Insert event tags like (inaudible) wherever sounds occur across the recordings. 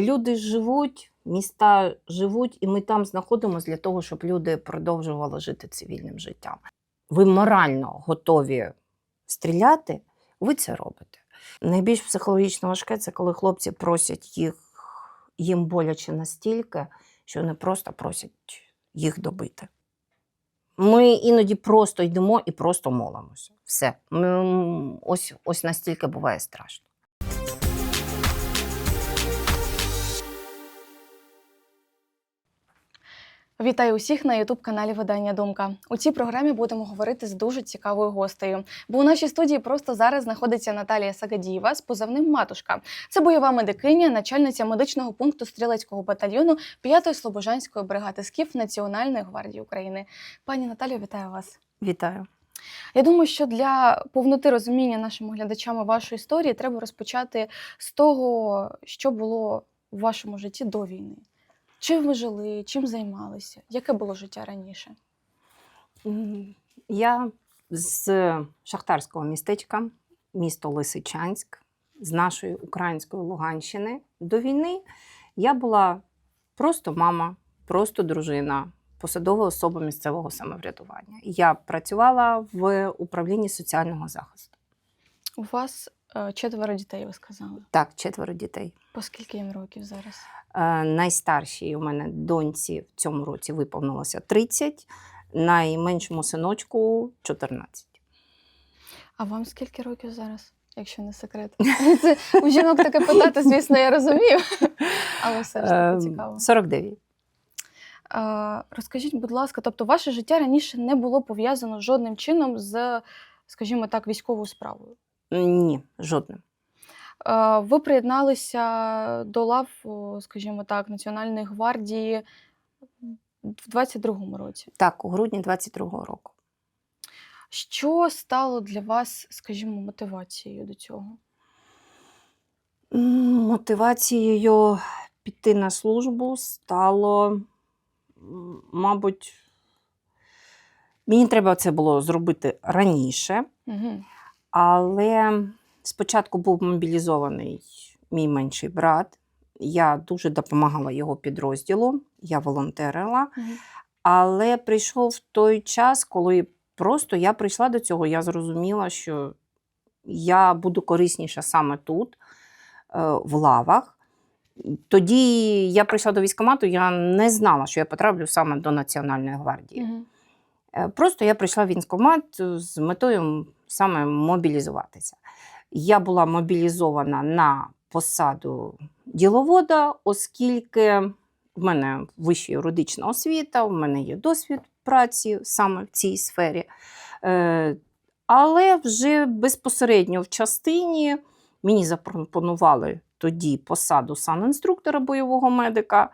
люди живуть, міста живуть, і ми там знаходимося для того, щоб люди продовжували жити цивільним життям. Ви морально готові стріляти, ви це робите. Найбільш психологічно важке це коли хлопці просять їх, їм боляче настільки, що вони просто просять їх добити. Ми іноді просто йдемо і просто молимося. Все. Ось, ось настільки буває страшно. Вітаю усіх на ютуб-каналі Видання Думка. У цій програмі будемо говорити з дуже цікавою гостею. Бо у нашій студії просто зараз знаходиться Наталія Сагадієва з позивним Матушка. Це бойова медикиня, начальниця медичного пункту стрілецького батальйону 5-ї Слобожанської бригади СКІФ Національної гвардії України. Пані Наталію, вітаю вас. Вітаю. Я думаю, що для повноти розуміння нашими глядачами вашої історії треба розпочати з того, що було в вашому житті до війни. Чим ви жили, чим займалися? Яке було життя раніше? Я з шахтарського містечка, місто Лисичанськ, з нашої української Луганщини. До війни я була просто мама, просто дружина, посадова особа місцевого самоврядування. Я працювала в управлінні соціального захисту. У вас е, четверо дітей, ви сказали. Так, четверо дітей. По скільки їм років зараз? Е, Найстаршій у мене доньці в цьому році виповнилося 30, найменшому синочку 14. А вам скільки років зараз, якщо не секрет? (laughs) Це у жінок таке питати, звісно, я розумію. Але все ж таки Ем, цікаво. 49. Е, Розкажіть, будь ласка, тобто ваше життя раніше не було пов'язано жодним чином з, скажімо так, військовою справою. Ні, жодним. Е, Ви приєдналися до лав, скажімо так, Національної гвардії в 22-му році. Так, у грудні 22-го року. Що стало для вас, скажімо, мотивацією до цього? Мотивацією піти на службу стало, мабуть, мені треба це було зробити раніше, Угу. але спочатку був мобілізований мій менший брат. Я дуже допомагала його підрозділу, я волонтерила. Але прийшов той час, коли просто я прийшла до цього, я зрозуміла, що я буду корисніша саме тут, е, в лавах. Тоді я прийшла до військкомату, я не знала, що я потраплю саме до Національної гвардії. Угу. Просто я прийшла в військкомат з метою саме мобілізуватися. Я була мобілізована на посаду діловода, оскільки в мене вища юридична освіта, в мене є досвід праці саме в цій сфері. Е, Але вже безпосередньо в частині мені запропонували тоді посаду санінструктора бойового медика.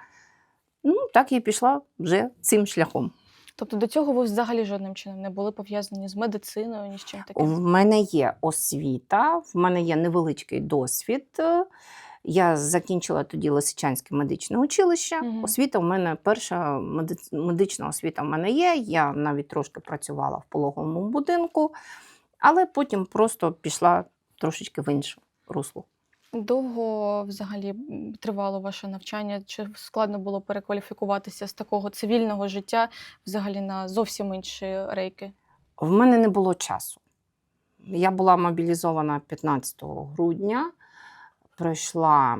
Ну, так я пішла вже цим шляхом. Тобто до цього ви взагалі жодним чином не були пов'язані з медициною, ні з чим В таким? мене є освіта, в мене є невеличкий досвід. Я закінчила тоді Лисичанське медичне училище. Мгм. Освіта в мене перша медична освіта в мене є. Я навіть трошки працювала в пологовому будинку, але потім просто пішла трошечки в інше русло. Довго взагалі тривало ваше навчання? Чи складно було перекваліфікуватися з такого цивільного життя взагалі на зовсім інші рейки? В мене не було часу. Я була мобілізована 15 грудня, пройшла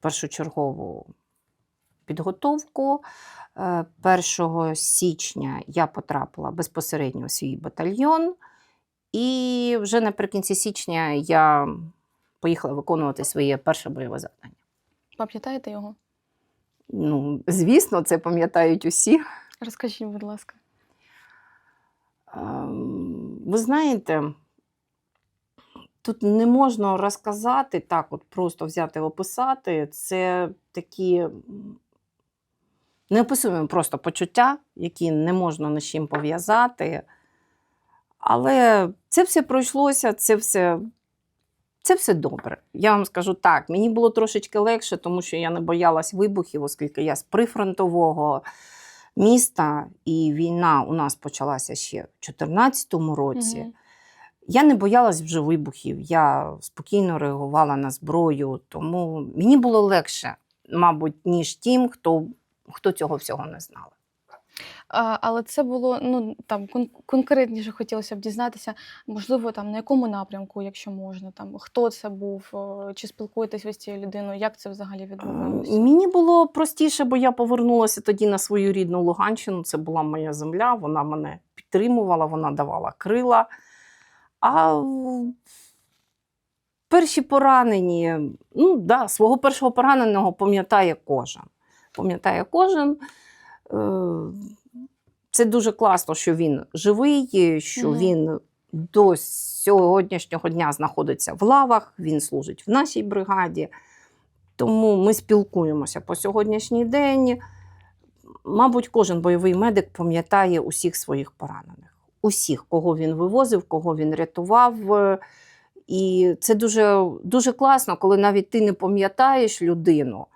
першочергову підготовку. Е, 1 січня я потрапила безпосередньо в свій батальйон, і вже наприкінці січня я поїхала виконувати своє перше бойове завдання. Пам'ятаєте його? Ну, звісно, це пам'ятають усі. Розкажіть, будь ласка. Ем, Ви знаєте, тут не можна розказати так, от просто взяти описати. Це такі неописуємо просто почуття, які не можна ні з чим пов'язати. Але це все пройшлося, це все, це все добре. Я вам скажу так, мені було трошечки легше, тому що я не боялась вибухів, оскільки я з прифронтового міста, і війна у нас почалася ще в 2014 році. Я не боялась вже вибухів, я спокійно реагувала на зброю, тому мені було легше, мабуть, ніж тим, хто, хто цього всього не знав. А, але це було ну там кон- конкретніше хотілося б дізнатися, можливо, там на якому напрямку, якщо можна, там хто це був, чи спілкуєтесь ви з цією людиною, як це взагалі відбувалося? Мені було простіше, бо я повернулася тоді на свою рідну Луганщину. Це була моя земля, вона мене підтримувала, вона давала крила. А перші поранені, ну да, свого першого пораненого пам'ятає кожен. Пам'ятає кожен. Це дуже класно, що він живий, що Мгм. він до сьогоднішнього дня знаходиться в лавах, він служить в нашій бригаді. Тому ми спілкуємося по сьогоднішній день. Мабуть, кожен бойовий медик пам'ятає усіх своїх поранених, усіх, кого він вивозив, кого він рятував. І це дуже, дуже класно, коли навіть ти не пам'ятаєш людину,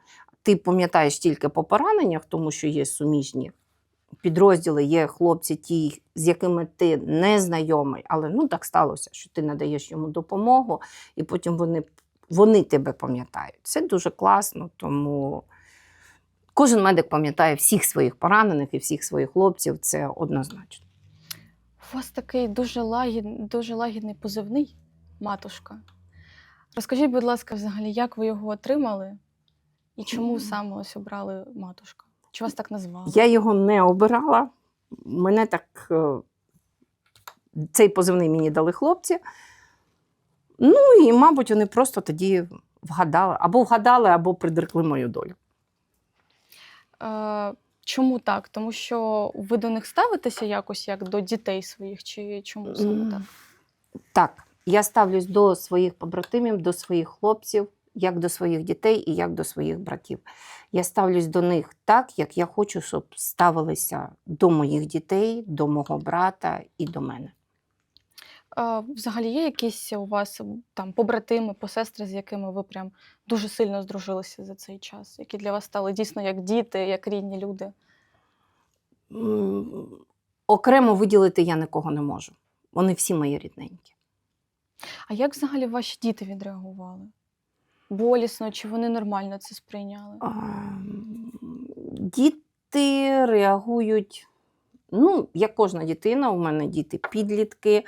ти пам'ятаєш тільки по пораненнях, тому що є суміжні підрозділи, є хлопці, ті, з якими ти не знайомий, але ну так сталося, що ти надаєш йому допомогу, і потім вони, вони тебе пам'ятають. Це дуже класно, тому кожен медик пам'ятає всіх своїх поранених і всіх своїх хлопців, це однозначно. У вас такий дуже лагід, дуже лагідний позивний матушка. Розкажіть, будь ласка, взагалі, як ви його отримали і чому саме ось обрали матушка? Чи вас так назвали? Я його не обирала. Мене так. е, Цей позивний мені дали хлопці. Ну і, мабуть, вони просто тоді вгадали, або вгадали, або придрекли мою долю. Е, чому так? Тому що ви до них ставитеся якось як до дітей своїх, чи чому саме так? Так, я ставлюсь до своїх побратимів, до своїх хлопців, як до своїх дітей і як до своїх братів. Я ставлюсь до них так, як я хочу, щоб ставилися до моїх дітей, до мого брата і до мене. Взагалі є якісь у вас там побратими, посестри, з якими ви прям дуже сильно здружилися за цей час, які для вас стали дійсно як діти, як рідні люди? Окремо виділити я нікого не можу. Вони всі мої рідненькі. А як взагалі ваші діти відреагували? Болісно, чи вони нормально це сприйняли? А, Діти реагують, ну, як кожна дитина, у мене діти підлітки,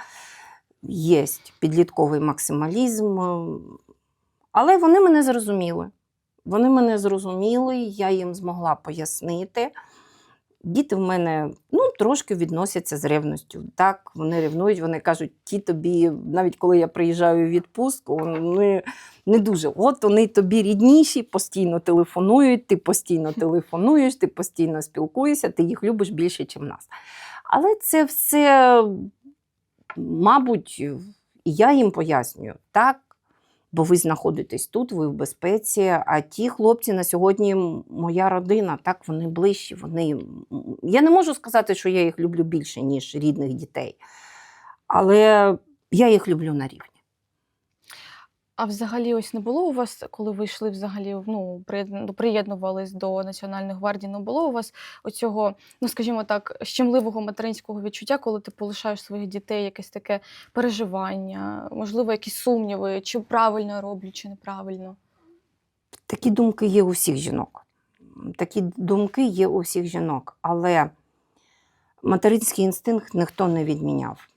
є підлітковий максималізм, але вони мене зрозуміли. Вони мене зрозуміли, я їм змогла пояснити. Діти в мене ну, трошки відносяться з ревністю. Так, вони ревнують, вони кажуть, ті тобі, навіть коли я приїжджаю у відпустку, вони не дуже. От вони тобі рідніші, постійно телефонують, ти постійно телефонуєш, ти постійно спілкуєшся, ти їх любиш більше, ніж нас. Але це все, мабуть, і я їм пояснюю, так, бо ви знаходитесь тут, ви в безпеці. А ті хлопці на сьогодні моя родина, так, вони ближчі. Вони... Я не можу сказати, що я їх люблю більше, ніж рідних дітей. Але я їх люблю на рівні. А взагалі, ось не було у вас, коли ви йшли взагалі, ну, ну, приєднувались до Національної гвардії, не було у вас оцього, ну скажімо так, щемливого материнського відчуття, коли ти полишаєш своїх дітей, якесь таке переживання, можливо, якісь сумніви, чи правильно роблю, чи неправильно. Такі думки є у всіх жінок. Такі думки є у всіх жінок, але материнський інстинкт ніхто не відміняв.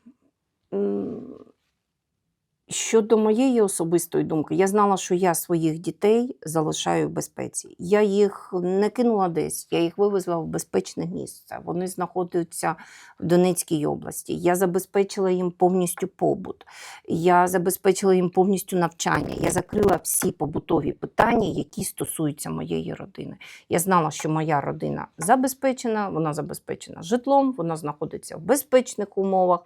Щодо моєї особистої думки, я знала, що я своїх дітей залишаю в безпеці. Я їх не кинула десь, я їх вивезла в безпечне місце. Вони знаходяться в Донецькій області. Я забезпечила їм повністю побут. Я забезпечила їм повністю навчання. Я закрила всі побутові питання, які стосуються моєї родини. Я знала, що моя родина забезпечена, вона забезпечена житлом, вона знаходиться в безпечних умовах.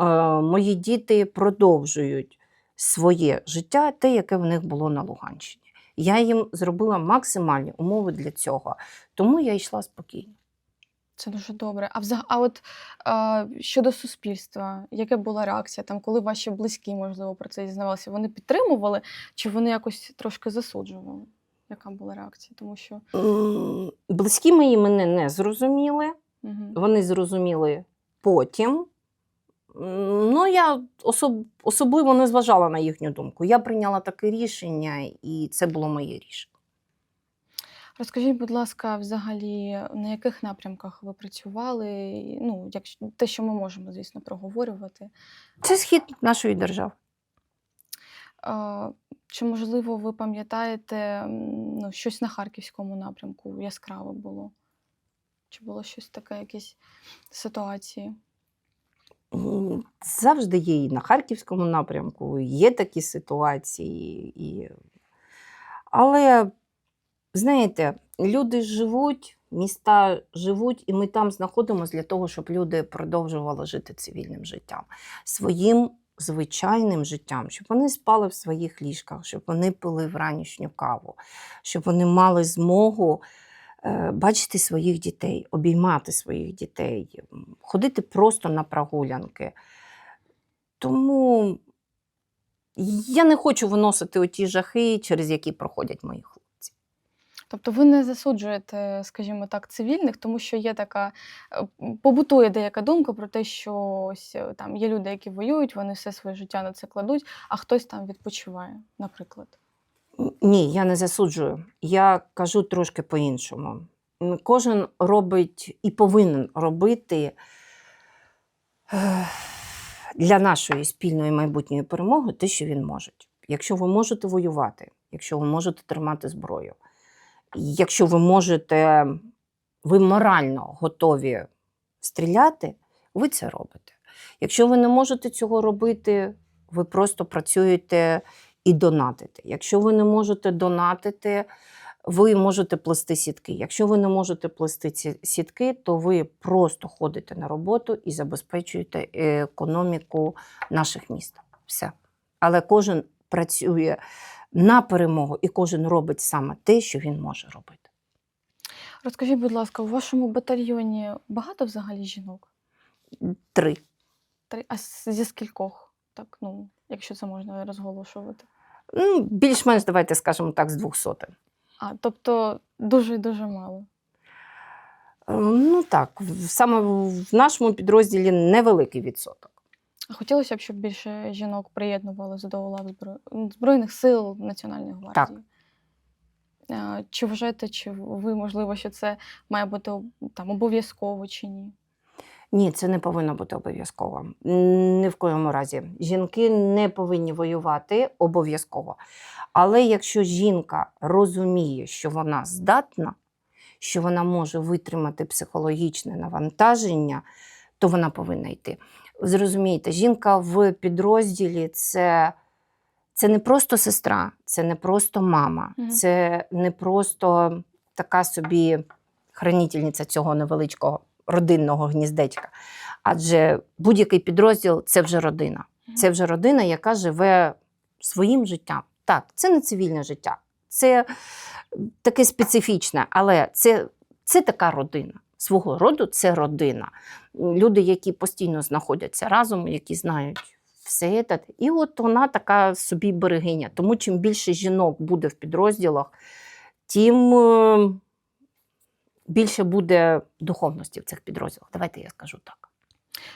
Е, мої діти продовжують своє життя, те, яке в них було на Луганщині. Я їм зробила максимальні умови для цього, тому я йшла спокійно. Це дуже добре. А взаг... а от а, щодо суспільства, яка була реакція, там, коли ваші близькі, можливо, про це дізнавалися, вони підтримували чи вони якось трошки засуджували? Яка була реакція? Тому що Близькі мої мене не зрозуміли. угу. Вони зрозуміли потім. Ну, я особ... особливо не зважала на їхню думку. Я прийняла таке рішення, і це було моє рішення. Розкажіть, будь ласка, взагалі, на яких напрямках ви працювали? Ну, якщо те, що ми можемо, звісно, проговорювати. Це схід нашої держави. Чи можливо ви пам'ятаєте ну, щось на харківському напрямку яскраве було? Чи було щось таке, якісь ситуації? Завжди є і на харківському напрямку, є такі ситуації. І... Але, знаєте, люди живуть, міста живуть, і ми там знаходимося для того, щоб люди продовжували жити цивільним життям, своїм звичайним життям, щоб вони спали в своїх ліжках, щоб вони пили вранішню каву, щоб вони мали змогу бачити своїх дітей, обіймати своїх дітей, ходити просто на прогулянки. Тому я не хочу виносити оті жахи, через які проходять мої хлопці. Тобто ви не засуджуєте, скажімо так, цивільних, тому що є така е, побутує деяка думка про те, що ось е, там є люди, які воюють, вони все своє життя на це кладуть, а хтось там відпочиває, наприклад. Ні, я не засуджую. Я кажу трошки по-іншому. Кожен робить і повинен робити для нашої спільної майбутньої перемоги те, що він може. Якщо ви можете воювати, якщо ви можете тримати зброю, якщо ви можете, ви морально готові стріляти, ви це робите. Якщо ви не можете цього робити, ви просто працюєте і донатите. Якщо ви не можете донатити, ви можете плести сітки. Якщо ви не можете плести ці сітки, то ви просто ходите на роботу і забезпечуєте економіку наших міст. Все. Але кожен працює на перемогу, і кожен робить саме те, що він може робити. Розкажіть, будь ласка, у вашому батальйоні багато взагалі жінок? Три. Три- А зі скількох? Так, ну, якщо це можна розголошувати. Ну, більш-менш, давайте скажемо так, з двох сотень. А, тобто дуже і дуже мало. Е, Ну так, саме в нашому підрозділі невеликий відсоток. А хотілося б, щоб більше жінок приєднувалися до лав Збройних сил Національної гвардії. А, Чи вважаєте, чи ви, можливо, що це має бути там обов'язково чи ні? Ні, це не повинно бути обов'язково. Ні в коєму разі. Жінки не повинні воювати обов'язково. Але якщо жінка розуміє, що вона здатна, що вона може витримати психологічне навантаження, то вона повинна йти. Зрозумійте, жінка в підрозділі це, це не просто сестра, це не просто мама, Мгм. це не просто така собі хранительниця цього невеличкого родинного гніздечка. Адже будь-який підрозділ це вже родина. Це вже родина, яка живе своїм життям. Так, це не цивільне життя, це таке специфічне, але це, це така родина. Свого роду це родина. Люди, які постійно знаходяться разом, які знають все це. І от вона така собі берегиня. Тому чим більше жінок буде в підрозділах, тим е, більше буде духовності в цих підрозділах. Давайте я скажу так.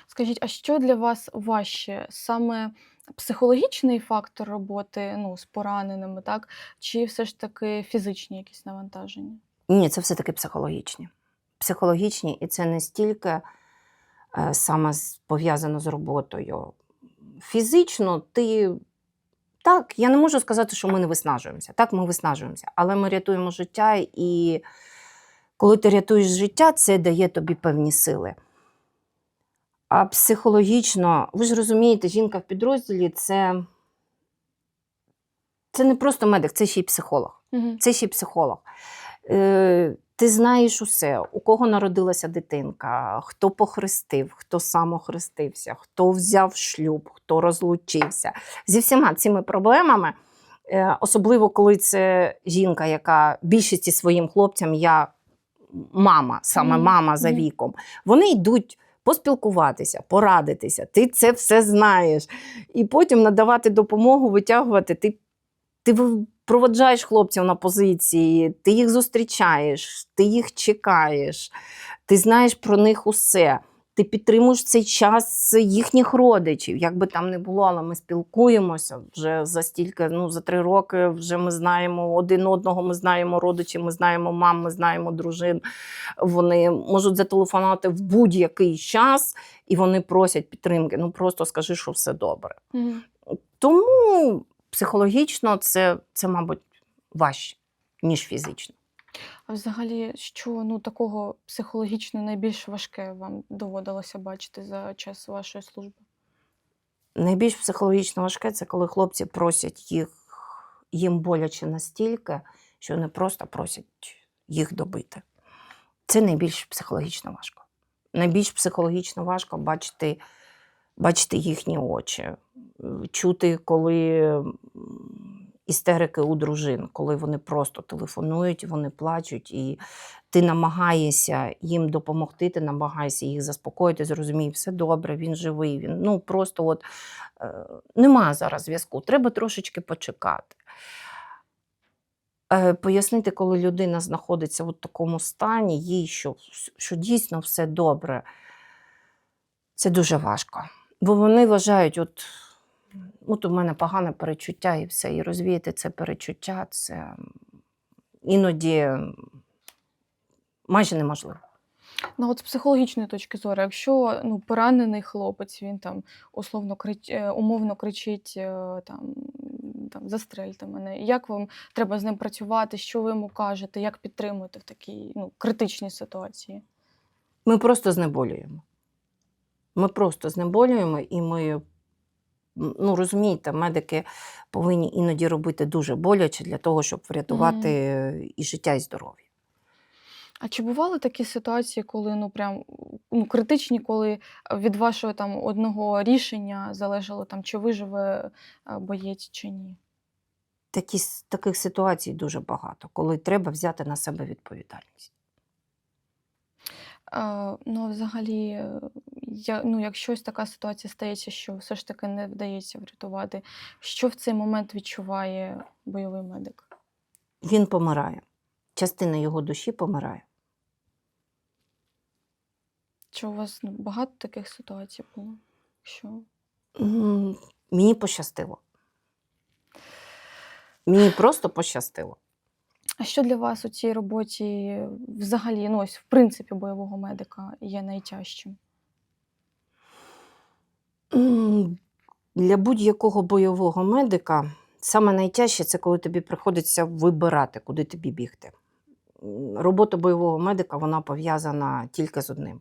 Скажіть, а що для вас важче? Саме психологічний фактор роботи ну, з пораненими, так? Чи все ж таки фізичні якісь навантаження? Ні, це все-таки психологічні. Психологічні, і це не стільки е, саме пов'язано з роботою. Фізично ти. Так, я не можу сказати, що ми не виснажуємося. Так, ми виснажуємося, але ми рятуємо життя, і коли ти рятуєш життя, це дає тобі певні сили. А психологічно, ви ж розумієте, жінка в підрозділі це, це не просто медик, це ще й психолог. Угу. Це ще й психолог. Е, ти знаєш усе, у кого народилася дитинка, хто похрестив, хто сам охрестився, хто взяв шлюб, хто розлучився. Зі всіма цими проблемами, е, особливо коли це жінка, яка більшості своїм хлопцям я мама, саме мама за віком, вони йдуть. Поспілкуватися, порадитися, ти це все знаєш. І потім надавати допомогу, витягувати. Ти, ти проводжаєш хлопців на позиції, ти їх зустрічаєш, ти їх чекаєш, ти знаєш про них усе. Ти підтримуєш цей час їхніх родичів. Як би там не було, але ми спілкуємося вже за стільки, ну за три роки вже ми знаємо один одного, ми знаємо родичів, ми знаємо мам, ми знаємо дружин. Вони можуть зателефонувати в будь-який час і вони просять підтримки. Ну просто скажи, що все добре. Мгм. Тому психологічно це, це мабуть, важче, ніж фізично. А взагалі, що ну такого психологічно найбільш важке вам доводилося бачити за час вашої служби? Найбільш психологічно важке це коли хлопці просять їх, їм боляче настільки, що вони просто просять їх добити. Це найбільш психологічно важко. Найбільш психологічно важко бачити, бачити їхні очі, е, чути, коли істерики у дружин, коли вони просто телефонують, вони плачуть, і ти намагаєшся їм допомогти, ти намагаєшся їх заспокоїти, зрозумій, все добре, він живий. Він ну просто от е, немає зараз зв'язку, треба трошечки почекати. Е, Пояснити, коли людина знаходиться в такому стані, їй, що, що дійсно все добре, це дуже важко. Бо вони вважають, от, от у мене погане перечуття і все. І розвіяти це перечуття це іноді майже неможливо. Ну, от з психологічної точки зору, якщо ну, поранений хлопець, він там условно крич... е, умовно кричить е, там, там застрельте мене. Як вам треба з ним працювати? Що ви йому кажете? Як підтримуєте в такій ну, критичній ситуації? Ми просто знеболюємо. Ми просто знеболюємо, і ми, ну розумієте, медики повинні іноді робити дуже боляче для того, щоб врятувати е, і життя, і здоров'я. А чи бували такі ситуації, коли ну прям ну, критичні, коли від вашого там одного рішення залежало там, чи виживе е, боєць чи ні? Такі, таких ситуацій дуже багато, коли треба взяти на себе відповідальність. Ну, взагалі, е, я, ну, якщо така ситуація стається, що все ж таки не вдається врятувати, що в цей момент відчуває бойовий медик? Він помирає. Частина його душі помирає. Чи у вас ну, багато таких ситуацій було? Що? Мені пощастило. Мені просто пощастило. А що для вас у цій роботі взагалі, ну ось в принципі, бойового медика є найтяжчим? Для будь-якого бойового медика саме найтяжче це коли тобі приходиться вибирати, куди тобі бігти. Робота бойового медика вона пов'язана тільки з одним.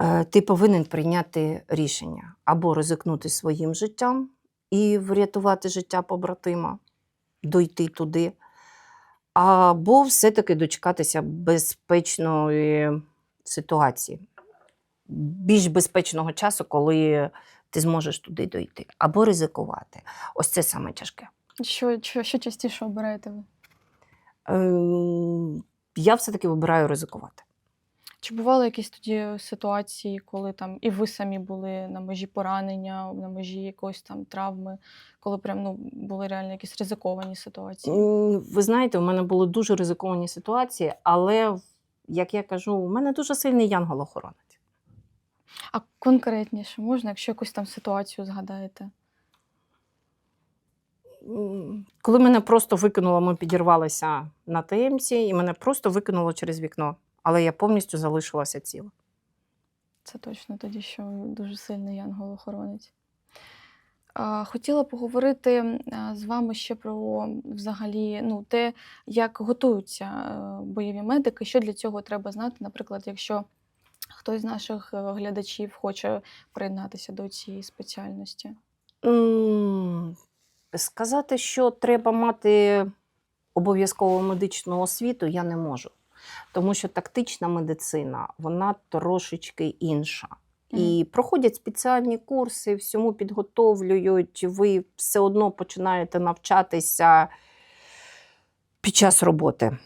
Е, Ти повинен прийняти рішення або ризикнути своїм життям і врятувати життя побратима, дойти туди, або все-таки дочекатися безпечної ситуації, більш безпечного часу, коли ти зможеш туди дойти, або ризикувати. Ось це саме тяжке. Що, що, що частіше обираєте ви? Ем, Я все-таки вибираю ризикувати. Чи бували якісь тоді ситуації, коли там і ви самі були на межі поранення, на межі якоїсь там травми, коли прям ну, були реально якісь ризиковані ситуації? Ви знаєте, у мене були дуже ризиковані ситуації, але, як я кажу, у мене дуже сильний янгол-охоронець. А конкретніше можна, якщо якусь там ситуацію згадаєте? Коли мене просто викинуло, ми підірвалися на ТМці, і мене просто викинуло через вікно, але я повністю залишилася ціла. Це точно тоді, що дуже сильний янгол-охоронець. А, Хотіла поговорити з вами ще про взагалі ну, те, як готуються е, бойові медики, що для цього треба знати, наприклад, якщо хтось з наших е, глядачів хоче приєднатися до цієї спеціальності. Сказати, що треба мати обов'язкову медичну освіту, я не можу. Тому що тактична медицина, вона трошечки інша. І проходять спеціальні курси, всьому підготовлюють, ви все одно починаєте навчатися під час роботи.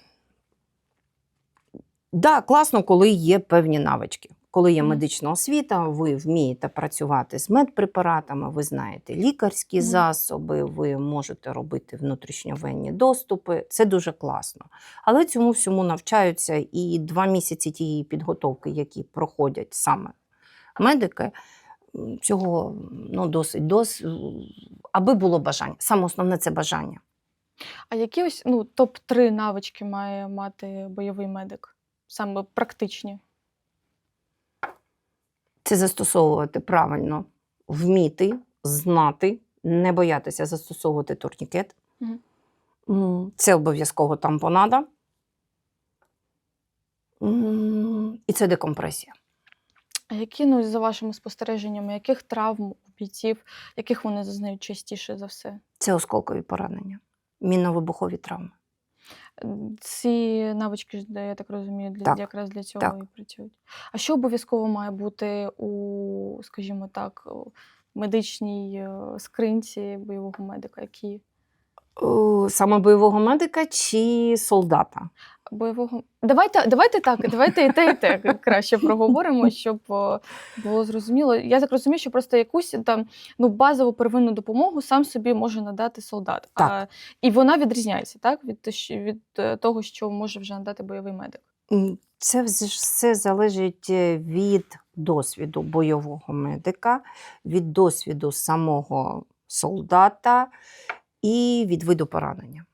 Да, класно, коли є певні навички. Коли є медична освіта, ви вмієте працювати з медпрепаратами, ви знаєте лікарські засоби, ви можете робити внутрішньовенні доступи. Це дуже класно. Але цьому всьому навчаються і два місяці тієї підготовки, які проходять саме медики. Цього ну, досить, дос... аби було бажання. Саме основне це бажання. А які ось ну, топ-3 навички має мати бойовий медик? Саме практичні? Це застосовувати правильно, вміти, знати, не боятися застосовувати турнікет. Це обов'язково тампонада. І це декомпресія. А які, ну, за вашими спостереженнями, яких травм у бійців, яких вони зазнають частіше за все? Це осколкові поранення, мінно-вибухові травми. Ці навички, ж, я так розумію, для, Так, якраз для цього так. і працюють. А що обов'язково має бути у, скажімо так, медичній скринці бойового медика? Які Саме бойового медика чи солдата? Бойового. Давайте, давайте так, давайте і те, і те краще проговоримо, щоб було зрозуміло. Я так розумію, що просто якусь там ну, базову первинну допомогу сам собі може надати солдат. А, і вона відрізняється так, від, від е, того, що може вже надати бойовий медик. Це все залежить е, від досвіду бойового медика, від досвіду самого солдата і від виду поранення.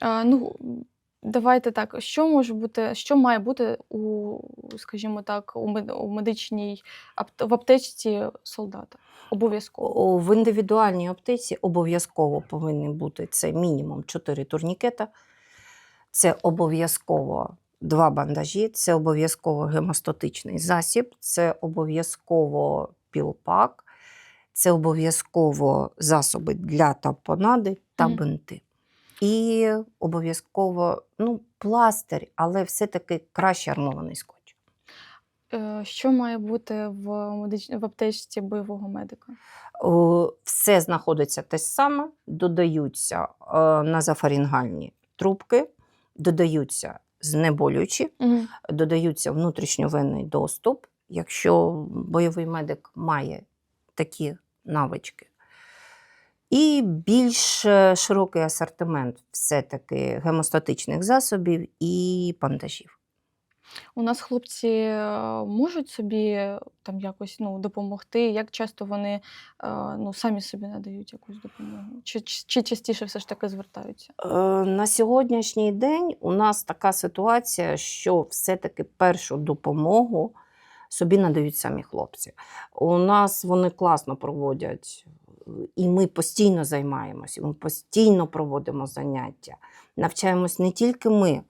А, ну, давайте так. Що може бути, що має бути у, скажімо так, у, мед, у медичній в аптечці солдата? Обов'язково. В індивідуальній аптеці обов'язково повинні бути це мінімум 4 турнікета, це обов'язково два бандажі, це обов'язково гемостатичний засіб, це обов'язково пілпак, це обов'язково засоби для тампонади та бинти. І обов'язково ну, пластир, але все-таки краще армований скотч. Е, Що має бути в медич... в аптечці бойового медика? Все знаходиться те саме, додаються е, назофарінгальні трубки, додаються знеболюючі, Угу. додаються внутрішньовенний доступ, якщо бойовий медик має такі навички. І більш е, широкий асортимент все-таки гемостатичних засобів і бандажів. У нас хлопці е, можуть собі там якось ну, допомогти. Як часто вони е, ну, самі собі надають якусь допомогу? Чи, чи частіше все ж таки звертаються? На сьогоднішній день у нас така ситуація, що все-таки першу допомогу собі надають самі хлопці. У нас вони класно проводять, і ми постійно займаємося, ми постійно проводимо заняття. Навчаємось не тільки ми.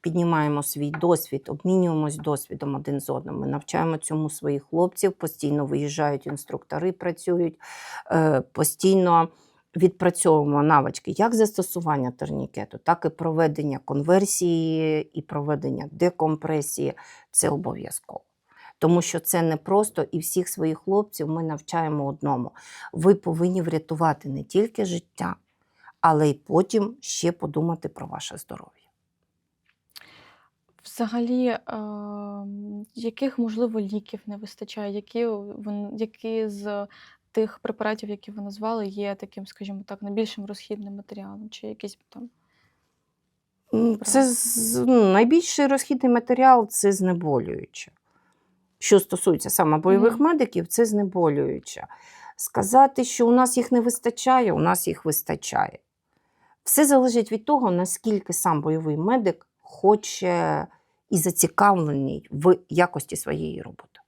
Піднімаємо свій досвід, обмінюємось досвідом один з одним. Ми навчаємо цьому своїх хлопців, постійно виїжджають інструктори, працюють, е, постійно відпрацьовуємо навички як застосування турнікету, так і проведення конверсії і проведення декомпресії. Це обов'язково. Тому що це не просто і всіх своїх хлопців ми навчаємо одному. Ви повинні врятувати не тільки життя, але й потім ще подумати про ваше здоров'я. Взагалі, е, яких можливо ліків не вистачає? Які, які з тих препаратів, які ви назвали, є таким, скажімо так, найбільшим розхідним матеріалом? Чи якісь там Це з- ну, найбільший розхідний матеріал це знеболююче. Що стосується саме бойових Мгм. медиків, це знеболююче. Сказати, що у нас їх не вистачає, у нас їх вистачає. Все залежить від того, наскільки сам бойовий медик хоче і зацікавлений в якості своєї роботи.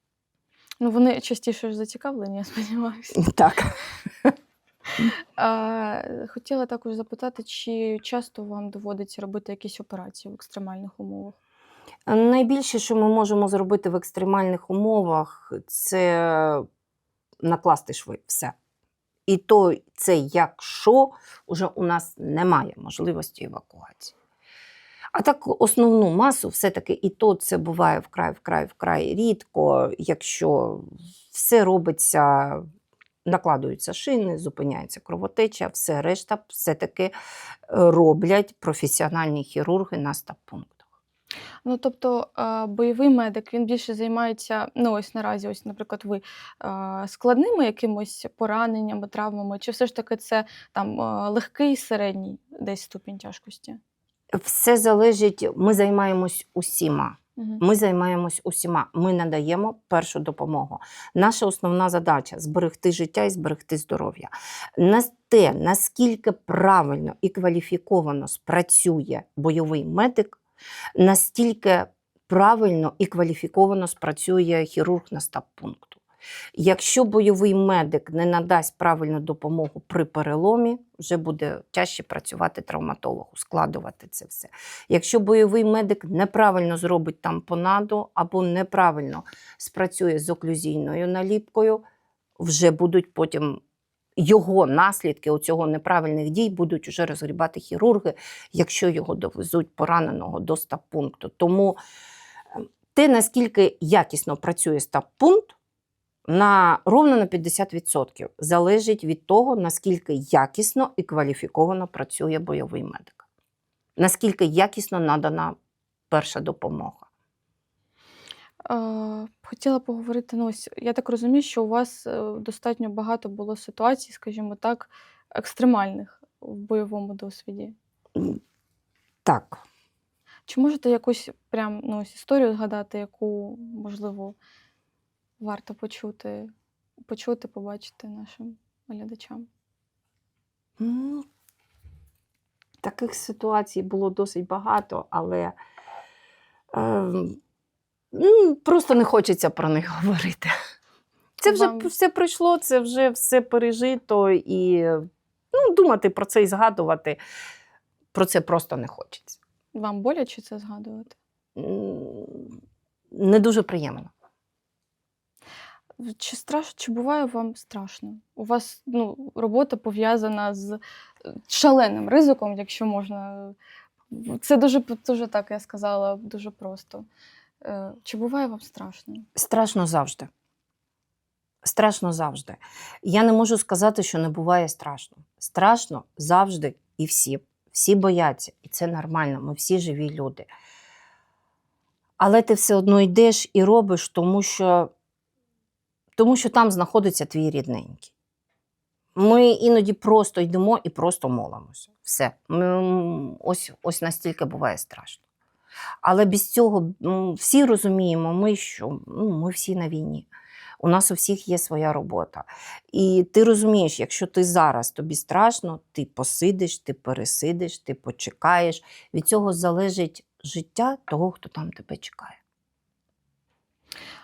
Ну, вони частіше ж зацікавлені, я сподіваюся. Так. (laughs) Хотіла також запитати, чи часто вам доводиться робити якісь операції в екстремальних умовах? Найбільше, що ми можемо зробити в екстремальних умовах, це накласти шви. Все. І то це якщо вже у нас немає можливості евакуації. А так, основну масу, все-таки, і то це буває вкрай, вкрай, вкрай рідко, якщо все робиться, накладуються шини, зупиняється кровотеча, все решта все-таки е, роблять професіональні хірурги на стаб-пунктах. Ну тобто е, бойовий медик він більше займається, ну ось наразі, ось, наприклад, ви е, складними якимось пораненнями, травмами, чи все ж таки це там е, легкий середній десь ступінь тяжкості? Все залежить, ми займаємось усіма. Угу. Ми займаємось усіма. Ми надаємо першу допомогу. Наша основна задача зберегти життя і зберегти здоров'я. На те, наскільки правильно і кваліфіковано спрацює бойовий медик, настільки правильно і кваліфіковано спрацює хірург на стаб-пункту. Якщо бойовий медик не надасть правильну допомогу при переломі, вже буде тяжче працювати травматологу, складувати це все. Якщо бойовий медик неправильно зробить тампонаду або неправильно спрацює з оклюзійною наліпкою, вже будуть потім його наслідки у цього неправильних дій будуть вже розгрібати хірурги, якщо його довезуть пораненого до стаб-пункту. Тому е, те, наскільки якісно працює стаб-пункт, на ровно на 50% залежить від того, наскільки якісно і кваліфіковано працює бойовий медик, наскільки якісно надана перша допомога. Е, хотіла поговорити. Ну, ось, я так розумію, що у вас е, достатньо багато було ситуацій, скажімо так, екстремальних в бойовому досвіді. Так, Чи можете якусь прям ну, ось історію згадати, яку, можливо, варто почути, почути, побачити нашим глядачам? Ну, таких ситуацій було досить багато, але ем, ну, просто не хочеться про них (laughs) говорити. Це вже Вам- все пройшло, це вже все пережито, і ну, думати про це і згадувати про це просто не хочеться. Вам боляче це згадувати? Не дуже приємно. Чи страшно, чи буває вам страшно? У вас ну, робота пов'язана з е, шаленим ризиком, якщо можна. Це дуже, дуже так я сказала, дуже просто. Е, Чи буває вам страшно? Страшно завжди. Страшно завжди. Я не можу сказати, що не буває страшно. Страшно завжди і всі. Всі бояться, і це нормально, ми всі живі люди. Але ти все одно йдеш і робиш, тому що, тому що там знаходиться твій рідненький. Ми іноді просто йдемо і просто молимося. Все. Ось, ось настільки буває страшно. Але без цього м, всі розуміємо, ми, що ну, ми всі на війні. У нас у всіх є своя робота. І ти розумієш, якщо ти зараз тобі страшно, ти посидиш, ти пересидиш, ти почекаєш. Від цього залежить життя того, хто там тебе чекає.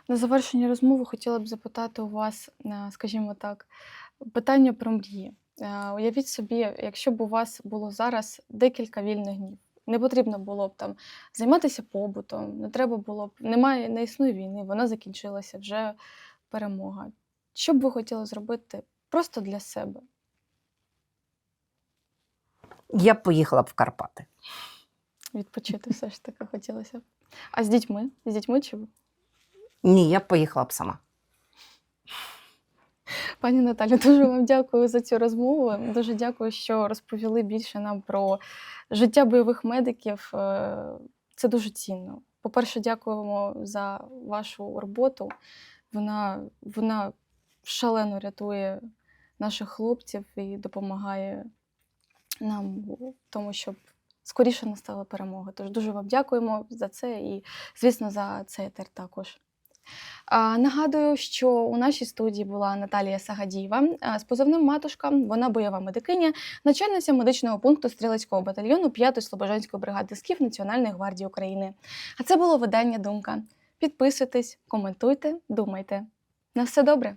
На завершення розмови хотіла б запитати у вас, е, скажімо так, питання про мрії. Е, Уявіть собі, якщо б у вас було зараз декілька вільних днів. Не потрібно було б там займатися побутом, не треба було б, немає, не існує війни, вона закінчилася, вже перемога. Що б ви хотіли зробити просто для себе? Я б поїхала б в Карпати. Відпочити все ж таки хотілося б. А з дітьми? З дітьми чи ви? Ні, я б поїхала б сама. Пані Наталі, (laughs) дуже вам дякую за цю розмову. Дуже дякую, що розповіли більше нам про життя бойових медиків. Е, Це дуже цінно. По-перше, дякуємо за вашу роботу. Вона, вона шалено рятує наших хлопців і допомагає нам в тому, щоб скоріше настала перемога. Тож дуже вам дякуємо за це і, звісно, за цей етер також. Нагадую, що у нашій студії була Наталія Сагадієва з позивним матушка. Вона бойова медикиня, начальниця медичного пункту стрілецького батальйону 5-ї Слобожанської бригади СКІФ Національної гвардії України. А це було видання Думка. Підписуйтесь, коментуйте, думайте. На все добре!